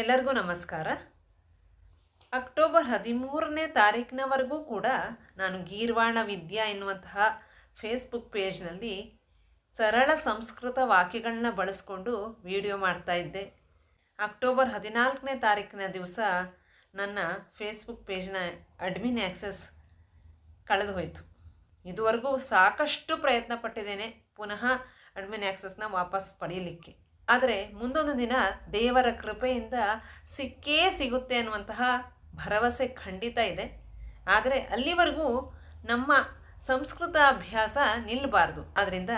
ಎಲ್ಲರಿಗೂ ನಮಸ್ಕಾರ. ಅಕ್ಟೋಬರ್ ಹದಿಮೂರನೇ ತಾರೀಕಿನವರೆಗೂ ಕೂಡ ನಾನು ಗೀರ್ವಾಣ ವಿದ್ಯಾ ಎನ್ನುವಂತಹ ಫೇಸ್ಬುಕ್ ಪೇಜ್ನಲ್ಲಿ ಸರಳ ಸಂಸ್ಕೃತ ವಾಕ್ಯಗಳನ್ನ ಬಳಸ್ಕೊಂಡು ವಿಡಿಯೋ ಮಾಡ್ತಾ ಇದ್ದೆ. ಅಕ್ಟೋಬರ್ ಹದಿನಾಲ್ಕನೇ ತಾರೀಕಿನ ದಿವಸ ನನ್ನ ಫೇಸ್ಬುಕ್ ಪೇಜ್ನ ಅಡ್ಮಿನ್ ಆ್ಯಕ್ಸಸ್ ಕಳೆದು ಹೋಯಿತು ಇದುವರೆಗೂ ಸಾಕಷ್ಟು ಪ್ರಯತ್ನ ಪಟ್ಟಿದ್ದೇನೆ. ಪುನಃ ಅಡ್ಮಿನ್ ಆ್ಯಕ್ಸಸ್ನ ವಾಪಸ್ ಪಡೀಲಿಕ್ಕೆ ಆದರೆ ಮುಂದೊಂದು ದಿನ ದೇವರ ಕೃಪೆಯಿಂದ ಸಿಕ್ಕೇ ಸಿಗುತ್ತೆ ಅನ್ನುವಂತಹ ಭರವಸೆ ಖಂಡಿತ ಇದೆ. ಆದರೆ ಅಲ್ಲಿವರೆಗೂ ನಮ್ಮ ಸಂಸ್ಕೃತ ಅಭ್ಯಾಸ ನಿಲ್ಲಬಾರ್ದು. ಆದ್ದರಿಂದ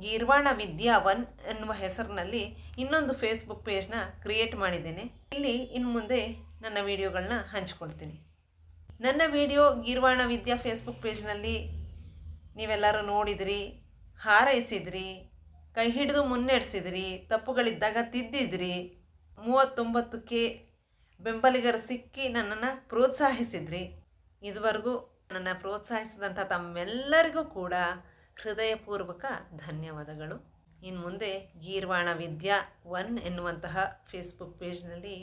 ಗೀರ್ವಾಣ ವಿದ್ಯಾ ಒನ್ ಎನ್ನುವ ಹೆಸರಿನಲ್ಲಿ ಇನ್ನೊಂದು ಫೇಸ್ಬುಕ್ ಪೇಜ್ನ ಕ್ರಿಯೇಟ್ ಮಾಡಿದ್ದೇನೆ. ಇಲ್ಲಿ ಇನ್ನು ಮುಂದೆ ನನ್ನ ವಿಡಿಯೋಗಳನ್ನ ಹಂಚ್ಕೊಳ್ತೀನಿ. ನನ್ನ ವಿಡಿಯೋ ಗೀರ್ವಾಣ ವಿದ್ಯಾ ಫೇಸ್ಬುಕ್ ಪೇಜ್ನಲ್ಲಿ ನೀವೆಲ್ಲರೂ ನೋಡಿದ್ರಿ, ಹಾರೈಸಿದ್ರಿ. ಕೈ ಹಿಡಿದು ಮುನ್ನಡೆಸಿದ್ರಿ, ತಪ್ಪುಗಳಿದ್ದಾಗ ತಿದ್ದಿದ್ರಿ. ಮೂವತ್ತೊಂಬತ್ತಕ್ಕೆ ಬೆಂಬಲಿಗರು ಸಿಕ್ಕಿ ನನ್ನನ್ನು ಪ್ರೋತ್ಸಾಹಿಸಿದ್ರಿ. ಇದುವರೆಗೂ ನನ್ನ ಪ್ರೋತ್ಸಾಹಿಸಿದಂಥ ತಮ್ಮೆಲ್ಲರಿಗೂ ಕೂಡ ಹೃದಯಪೂರ್ವಕ ಧನ್ಯವಾದಗಳು. ಇನ್ನು ಮುಂದೆ ಗೀರ್ವಾಣ ವಿದ್ಯಾ ಒನ್ ಎನ್ನುವಂತಹ ಫೇಸ್ಬುಕ್ ಪೇಜ್ನಲ್ಲಿ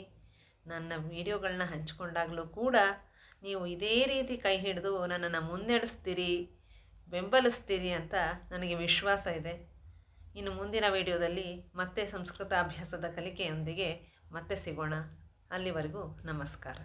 ನನ್ನ ವಿಡಿಯೋಗಳನ್ನ ಹಂಚಿಕೊಂಡಾಗಲೂ ಕೂಡ ನೀವು ಇದೇ ರೀತಿ ಕೈ ಹಿಡಿದು ನನ್ನನ್ನು ಮುನ್ನಡೆಸ್ತೀರಿ, ಬೆಂಬಲಿಸ್ತೀರಿ ಅಂತ ನನಗೆ ವಿಶ್ವಾಸ ಇದೆ. ಇನ್ನು ಮುಂದಿನ ವಿಡಿಯೋದಲ್ಲಿ ಮತ್ತೆ ಸಂಸ್ಕೃತ ಅಭ್ಯಾಸದ ಕಲಿಕೆಯೊಂದಿಗೆ ಮತ್ತೆ ಸಿಗೋಣ. ಅಲ್ಲಿವರೆಗೂ ನಮಸ್ಕಾರ.